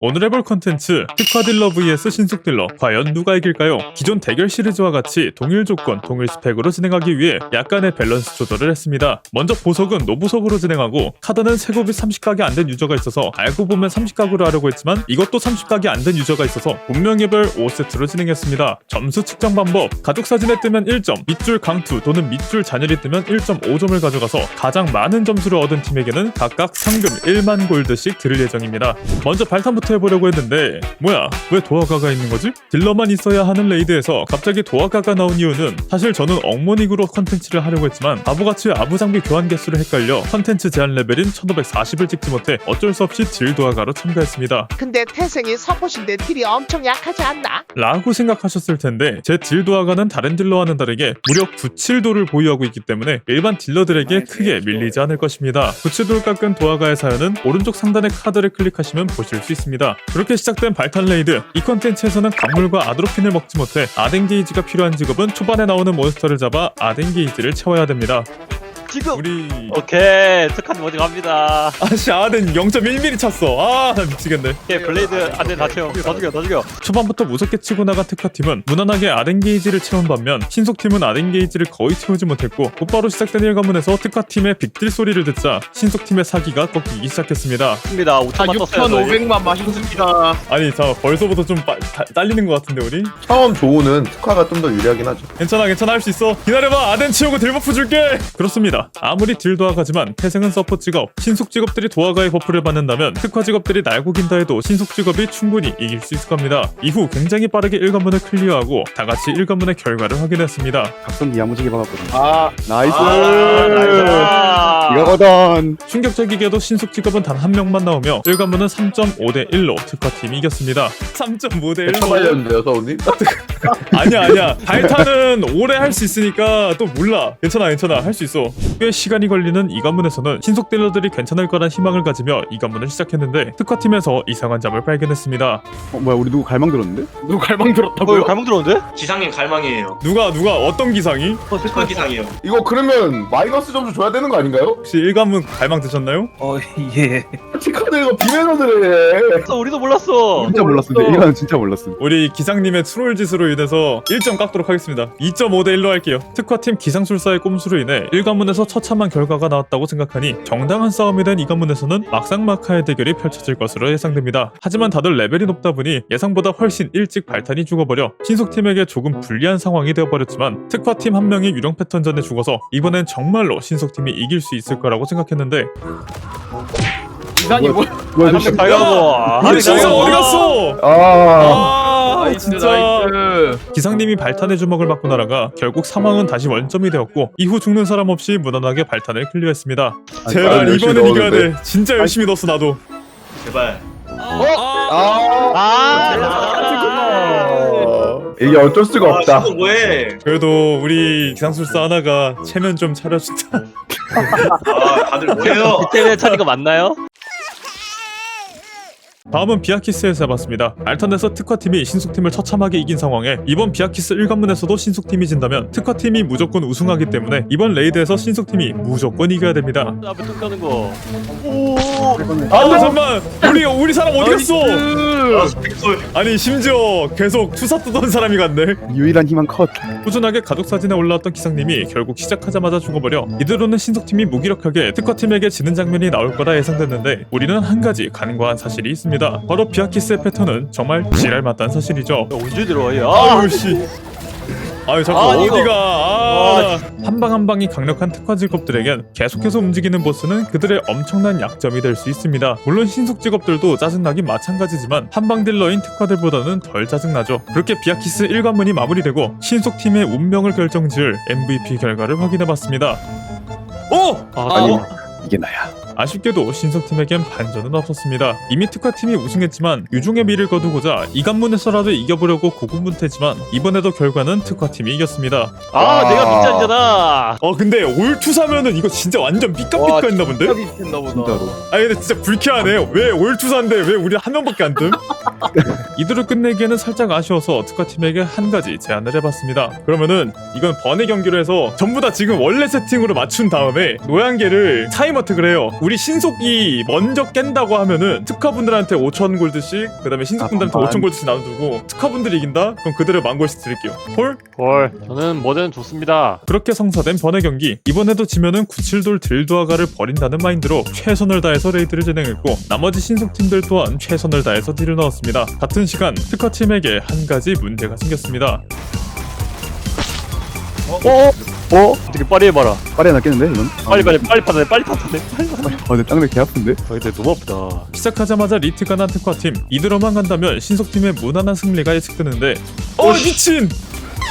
오늘 해볼 컨텐츠 특화 딜러 vs 신속 딜러 과연 누가 이길까요? 기존 대결 시리즈와 같이 동일 조건, 동일 스펙으로 진행하기 위해 약간의 밸런스 조절을 했습니다. 먼저 보석은 노보석으로 진행하고 카드는 세곱이 30각이 안 된 유저가 있어서 알고 보면 30각으로 하려고 했지만 이것도 30각이 안 된 유저가 있어서 운명의별 5세트로 진행했습니다. 점수 측정 방법 가족 사진에 뜨면 1점, 밑줄 강투 또는 밑줄 잔열이 뜨면 1.5점을 가져가서 가장 많은 점수를 얻은 팀에게는 각각 상금 1만 골드씩 드릴 예정입니다. 먼저 발탄부터 해보려고 했는데 뭐야 왜 도화가가 있는 거지? 딜러만 있어야 하는 레이드에서 갑자기 도화가가 나온 이유는 사실 저는 엉머닉으로 컨텐츠를 하려고 했지만 바보같이 아부 장비 교환 개수를 헷갈려 컨텐츠 제한 레벨인 1540을 찍지 못해 어쩔 수 없이 딜 도화가로 참가했습니다. 근데 태생이 서폿인데 딜이 엄청 약하지 않나? 라고 생각하셨을 텐데 제 딜 도화가는 다른 딜러와는 다르게 무려 97도를 보유하고 있기 때문에 일반 딜러들에게 크게 밀리지 않을 것입니다. 97도를 깎은 도화가의 사연은 오른쪽 상단의 카드를 클릭하시면 보실 수 있습니다. 그렇게 시작된 발탄 레이드 이 컨텐츠에서는 강물과 아드로핀을 먹지 못해 아덴 게이지가 필요한 직업은 초반에 나오는 몬스터를 잡아 아덴 게이지를 채워야 됩니다. 지금 우리 오케이 특한 모직 합니다 아씨 아덴 0.1mm 찼어. 아 나 미치겠네. 오케이 블레이드 안돼 다 채워 더 죽여 더 죽여 초반부터 무섭게 치고 나간 특화팀은 무난하게 아덴 게이지를 채운 반면 신속팀은 아덴 게이지를 거의 채우지 못했고 곧바로 시작된 일관문에서 특화팀의 빅딜 소리를 듣자 신속팀의 사기가 꺾이기 시작했습니다. 입니다 아 5천만 떴어요 저희 6,500만 맛있습니다. 아니 잠깐 벌써부터 좀 빠- 다- 딸리는 것 같은데 우리? 처음 조우는 특화가 좀 더 유리하긴 하죠. 괜찮아 괜찮아 할 수 있어 기다려봐 아덴 치우고 딜 버프 줄게 그렇습니다 아무리 딜 도화가지만 태생은 서포 직업 신속 직업들이 도화가의 버프를 받는다면 특화 직업들이 날고 긴다 해도 신속 직업이 충분히 이길 수 있을 겁니다. 이후 굉장히 빠르게 일관문을 클리어하고 다같이 일관문의 결과를 확인했습니다. 각성기 야무지게 박았거든. 아, 나이스. 아, 이거거든. 충격적이게도 신속 직업은 단 한 명만 나오며 일관문은 3.5대 1로 특화팀이 이겼습니다. 3.5대 1로. 처발렸는데요, 서우님? 아니야 아니야. 발탄은 오래 할 수 있으니까 또 몰라. 괜찮아 괜찮아. 할 수 있어 꽤 시간이 걸리는 이 관문에서는 신속 딜러들이 괜찮을 거란 희망을 가지며 이 관문을 시작했는데 특화팀에서 이상한 점을 발견했습니다 어, 뭐야 우리 누구 갈망 들었는데? 누구 갈망 어 들었다고요? 이거 갈망 들어오는데? 지상님 갈망이에요. 누가 누가 어떤 기상이? 특화 기상이요. 이거 그러면 마이너스 점수 줘야 되는 거 아닌가요? 혹시 일관문 갈망 드셨나요? 어, 예. 치카 드 이거 비매너들에 어, 우리도 몰랐어. 진짜 몰랐는데 이거는 진짜 몰랐음. 우리 기상님의 트롤 짓으로 인해서 1점 깎도록 하겠습니다. 2.5 대 1로 할게요. 특화팀 기상술사의 꼼수로 인해 1관문에서 처참한 결과가 나왔다고 생각하니 정당한 싸움이 된 2관문에서는 막상막하의 대결이 펼쳐질 것으로 예상됩니다. 하지만 다들 레벨이 높다 보니 예상보다 훨씬 일찍 발탄이 죽어버려 신속팀에게 조금 불리한 상황이 되어버렸지만 특화팀 한 명이 유령 패턴전에 죽어서 이번엔 정말로 신속팀이 이길 수 있을 거라고 생각했는데 기상이 뭐? 뭐야 한명 가요 우리 신속 어디 갔어? 아, 아 나이스, 진짜 나이스. 기상님이 발탄의 주먹을 맞고 날아가 결국 상황은 다시 원점이 되었고 이후 죽는 사람 없이 무난하게 발탄을 클리어했습니다. 제발 아, 열심히 이번엔 이겨야 넣었는데. 돼. 진짜 열심히 넣었어 나도. 제발. 아, 아 이게 어쩔 수가 없다. 아, 신속 뭐해? 그래도 우리 기상술사 하나가 체면 좀 차려준다. 아, 다들 뭐해요? 차린 거 맞나요? 다음은 비아키스에서 해봤습니다. 알탄에서 특화팀이 신속팀을 처참하게 이긴 상황에 이번 비아키스 1관문에서도 신속팀이 진다면 특화팀이 무조건 우승하기 때문에 이번 레이드에서 신속팀이 무조건 이겨야 됩니다. 앞에 뚝 가는 거 아 잠만 우리 우리 사람 어디 갔어? 아. 아니 심지어 계속 투사 뜨던 사람이 갔네. 유일한 희망 컷. 꾸준하게 가족 사진에 올라왔던 기상님이 결국 시작하자마자 죽어버려 이대로는 신속팀이 무기력하게 특화팀에게 지는 장면이 나올 거라 예상됐는데 우리는 한 가지 간과한 사실이 있습니다. 바로 비아키스의 패턴은 정말 지랄맞다는 사실이죠. 언제 들어와 얘 아, 아유 씨. 아유 자꾸 아, 이거. 어디가 아, 한 방 한 방이 강력한 특화 직업들에겐 계속해서 움직이는 보스는 그들의 엄청난 약점이 될 수 있습니다. 물론 신속 직업들도 짜증나긴 마찬가지지만 한방 딜러인 특화들보다는 덜 짜증나죠. 그렇게 비아키스 1관문이 마무리되고 신속 팀의 운명을 결정지을 MVP 결과를 확인해봤습니다. 오! 아, 아니 어? 이게 나야. 아쉽게도 신속팀에겐 반전은 없었습니다. 이미 특화팀이 우승했지만 유종의 미를 거두고자 이 관문에서라도 이겨보려고 고군분투했지만 이번에도 결과는 특화팀이 이겼습니다. 아 내가 빅자리잖아 어 근데 올투 사면은 이거 진짜 완전 삐까삐까했나 본데? 비슷했나 보다. 진짜로. 아니 근데 진짜 불쾌하네 왜 올투 사인데 왜 우리 한 명밖에 안 뜸? 이대로 끝내기에는 살짝 아쉬워서 특화 팀에게 한 가지 제안을 해봤습니다. 그러면은 이건 번외 경기로 해서 전부 다 지금 원래 세팅으로 맞춘 다음에 노양계를 타임어택을 해요. 우리 신속이 먼저 깬다고 하면은 특화분들한테 5천 골드씩 그다음에 신속분들한테 아, 5천 골드씩 나눠주고 특화분들이 이긴다? 그럼 그대로 만 골씩 드릴게요. 콜? 헐 저는 뭐든 좋습니다 그렇게 성사된 번외 경기 이번에도 지면은 구칠돌 딜도아가를 버린다는 마인드로 최선을 다해서 레이드를 진행했고 나머지 신속팀들 또한 최선을 다해서 딜을 넣었습니다 같은 시간 특화팀에게 한 가지 문제가 생겼습니다 어? 어? 어떻게 빨리 해봐라 빨리 낫겠는데 이건? 빨리 빨리 빨리 받아내 빨리 빨리 받아내 아 근데 땅내 개 아픈데? 아 근데 너무 아프다 시작하자마자 리트가 난 특화팀 이대로만 간다면 신속팀의 무난한 승리가 예측되는데 어 미친!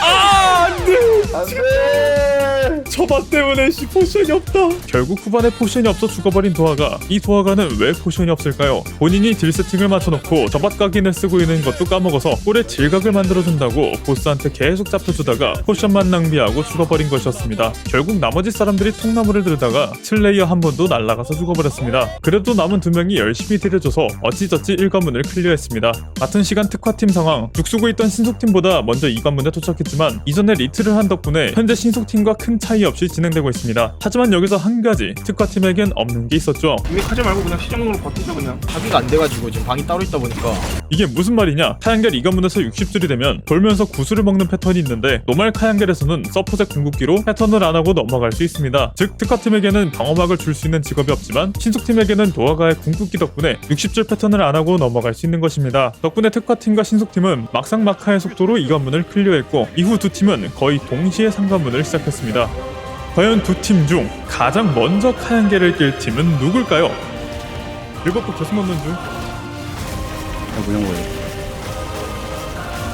아 안돼! 안돼 저밭 때문에 씨 포션이 없다. 결국 후반에 포션이 없어 죽어버린 도화가 이 도화가는 왜 포션이 없을까요? 본인이 딜 세팅을 맞춰놓고 저밭 각인을 쓰고 있는 것도 까먹어서 꼴에 질각을 만들어준다고 보스한테 계속 잡혀주다가 포션만 낭비하고 죽어버린 것이었습니다. 결국 나머지 사람들이 통나무를 들다가 슬레이어 한 번도 날아가서 죽어버렸습니다. 그래도 남은 두 명이 열심히 딜해줘서 어찌저찌 1관문을 클리어했습니다. 같은 시간 특화팀 상황 죽수고 있던 신속팀보다 먼저 2관문에 도착했지만 이전에 리트를 한 덕분에 현재 신속팀과 큰 차이 없이 진행되고 있습니다. 하지만 여기서 한 가지 특화팀에겐 없는 게 있었죠. 유익하지 말고 그냥 시정으로 버티자 그냥 자기가 안 돼가지고 지금 방이 따로 있다 보니까 이게 무슨 말이냐? 타양겔 2관문에서 60줄이 되면 돌면서 구슬을 먹는 패턴이 있는데 노말 카양겔에서는 서포잭 궁극기로 패턴을 안 하고 넘어갈 수 있습니다. 즉 특화팀에게는 방어막을 줄 수 있는 직업이 없지만 신속팀에게는 도화가의 궁극기 덕분에 60줄 패턴을 안 하고 넘어갈 수 있는 것입니다. 덕분에 특화팀과 신속팀은 막상 막하의 속도로 2관문을 클리어했고 이후 두 팀은 거의 동시에 3관문을 시작했습니다. 과연 두 팀 중 가장 먼저 카양겔을 낄 팀은 누굴까요? 일곱부 계속 넣는 중. 아 그냥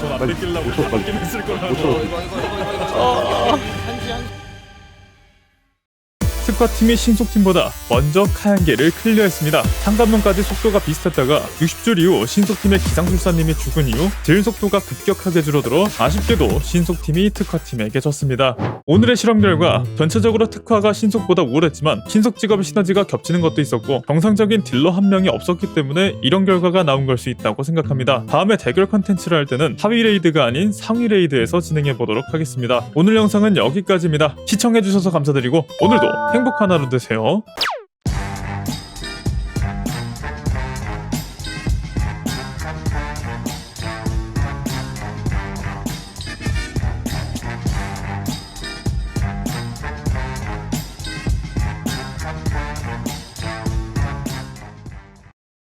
돈안 빨리 뺏기려고 오토 빨리. 하긴 했을 거라고. 오토. 이거 이거 이거 이거 한지 한지 특화팀이 신속팀보다 먼저 카양계를 클리어했습니다. 상관문까지 속도가 비슷했다가 60줄 이후 신속팀의 기상술사님이 죽은 이후 딜 속도가 급격하게 줄어들어 아쉽게도 신속팀이 특화팀에게 졌습니다. 오늘의 실험 결과 전체적으로 특화가 신속보다 우월했지만 신속 직업의 시너지가 겹치는 것도 있었고 정상적인 딜러 한 명이 없었기 때문에 이런 결과가 나온 걸 수 있다고 생각합니다. 다음에 대결 컨텐츠를 할 때는 하위 레이드가 아닌 상위 레이드에서 진행해 보도록 하겠습니다. 오늘 영상은 여기까지입니다. 시청해주셔서 감사드리고 오늘도 행복한 하루 되세요.